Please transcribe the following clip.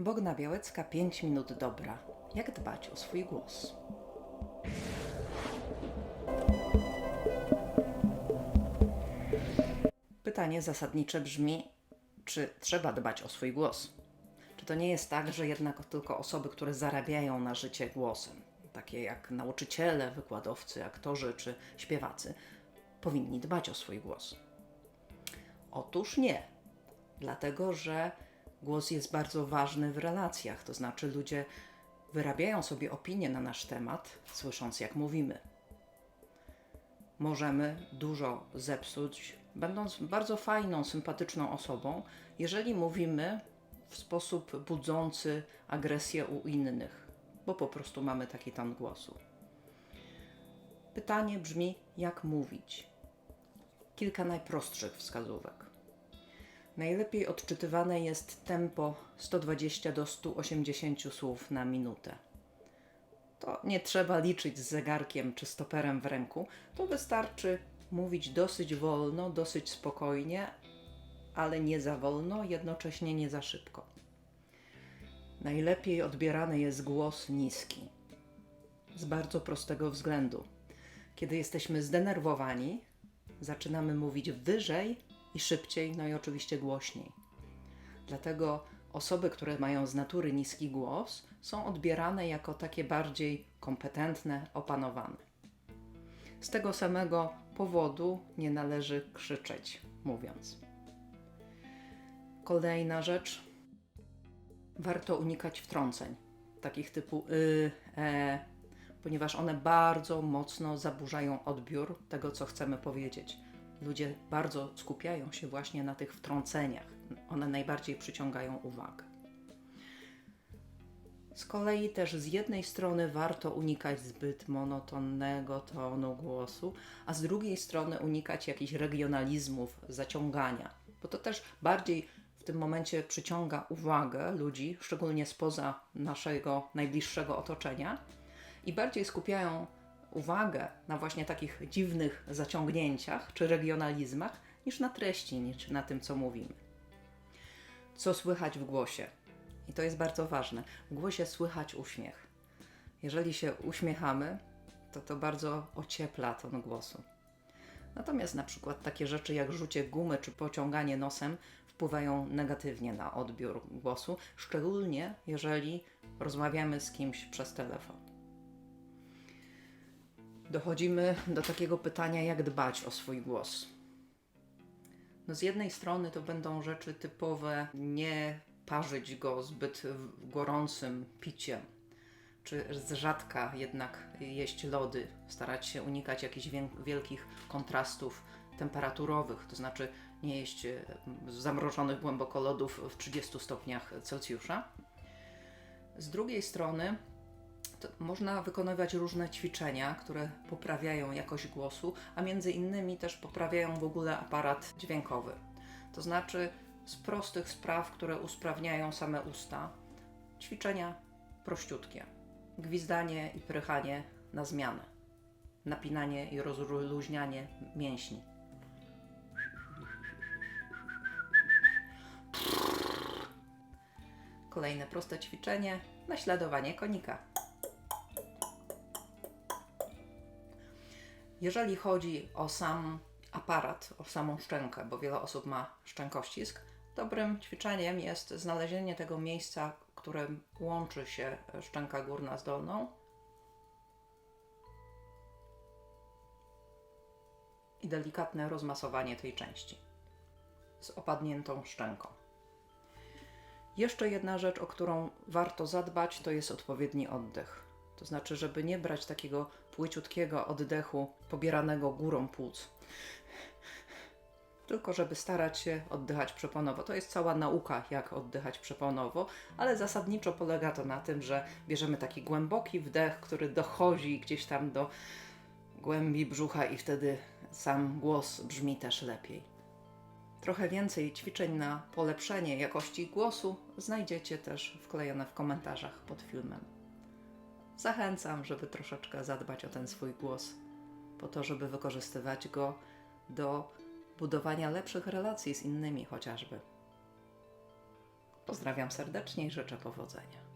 Bogna Białecka 5 minut dobra. Jak dbać o swój głos? Pytanie zasadnicze brzmi, czy trzeba dbać o swój głos? Czy to nie jest tak, że jednak tylko osoby, które zarabiają na życie głosem, takie jak nauczyciele, wykładowcy, aktorzy czy śpiewacy, powinni dbać o swój głos? Otóż nie, dlatego że głos jest bardzo ważny w relacjach, to znaczy ludzie wyrabiają sobie opinie na nasz temat, słysząc jak mówimy. Możemy dużo zepsuć, będąc bardzo fajną, sympatyczną osobą, jeżeli mówimy w sposób budzący agresję u innych, bo po prostu mamy taki ton głosu. Pytanie brzmi, jak mówić? Kilka najprostszych wskazówek. Najlepiej odczytywane jest tempo 120 do 180 słów na minutę. To nie trzeba liczyć z zegarkiem czy stoperem w ręku, to wystarczy mówić dosyć wolno, dosyć spokojnie, ale nie za wolno, jednocześnie nie za szybko. Najlepiej odbierany jest głos niski. Z bardzo prostego względu. Kiedy jesteśmy zdenerwowani, zaczynamy mówić wyżej i szybciej, no i oczywiście głośniej. Dlatego osoby, które mają z natury niski głos, są odbierane jako takie bardziej kompetentne, opanowane. Z tego samego powodu nie należy krzyczeć, mówiąc. Kolejna rzecz. Warto unikać wtrąceń, takich typu y, e, ponieważ one bardzo mocno zaburzają odbiór tego, co chcemy powiedzieć. Ludzie bardzo skupiają się właśnie na tych wtrąceniach. One najbardziej przyciągają uwagę. Z kolei też z jednej strony warto unikać zbyt monotonnego tonu głosu, a z drugiej strony unikać jakichś regionalizmów, zaciągania, bo to też bardziej w tym momencie przyciąga uwagę ludzi, szczególnie spoza naszego najbliższego otoczenia i bardziej skupiają uwagę na właśnie takich dziwnych zaciągnięciach czy regionalizmach niż na treści, niż na tym, co mówimy. Co słychać w głosie? I to jest bardzo ważne. W głosie słychać uśmiech. Jeżeli się uśmiechamy, to to bardzo ociepla ton głosu. Natomiast na przykład takie rzeczy jak rzucie gumy czy pociąganie nosem wpływają negatywnie na odbiór głosu, szczególnie jeżeli rozmawiamy z kimś przez telefon. Dochodzimy do takiego pytania, jak dbać o swój głos. No z jednej strony to będą rzeczy typowe, nie parzyć go zbyt gorącym piciem, czy z rzadka jednak jeść lody, starać się unikać jakichś wielkich kontrastów temperaturowych, to znaczy nie jeść e, zamrożonych głęboko lodów w 30 stopniach Celsjusza. Z drugiej strony można wykonywać różne ćwiczenia, które poprawiają jakość głosu, a między innymi też poprawiają w ogóle aparat dźwiękowy. To znaczy z prostych spraw, które usprawniają same usta, ćwiczenia prościutkie. Gwizdanie i prychanie na zmianę. Napinanie i rozluźnianie mięśni. Kolejne proste ćwiczenie naśladowanie konika. Jeżeli chodzi o sam aparat, o samą szczękę, bo wiele osób ma szczękościsk, dobrym ćwiczeniem jest znalezienie tego miejsca, którym łączy się szczęka górna z dolną i delikatne rozmasowanie tej części z opadniętą szczęką. Jeszcze jedna rzecz, o którą warto zadbać, to jest odpowiedni oddech. To znaczy, żeby nie brać takiego płyciutkiego oddechu pobieranego górą płuc, tylko żeby starać się oddychać przeponowo. To jest cała nauka, jak oddychać przeponowo, ale zasadniczo polega to na tym, że bierzemy taki głęboki wdech, który dochodzi gdzieś tam do głębi brzucha i wtedy sam głos brzmi też lepiej. Trochę więcej ćwiczeń na polepszenie jakości głosu znajdziecie też wklejone w komentarzach pod filmem. Zachęcam, żeby troszeczkę zadbać o ten swój głos, po to, żeby wykorzystywać go do budowania lepszych relacji z innymi chociażby. Pozdrawiam serdecznie i życzę powodzenia.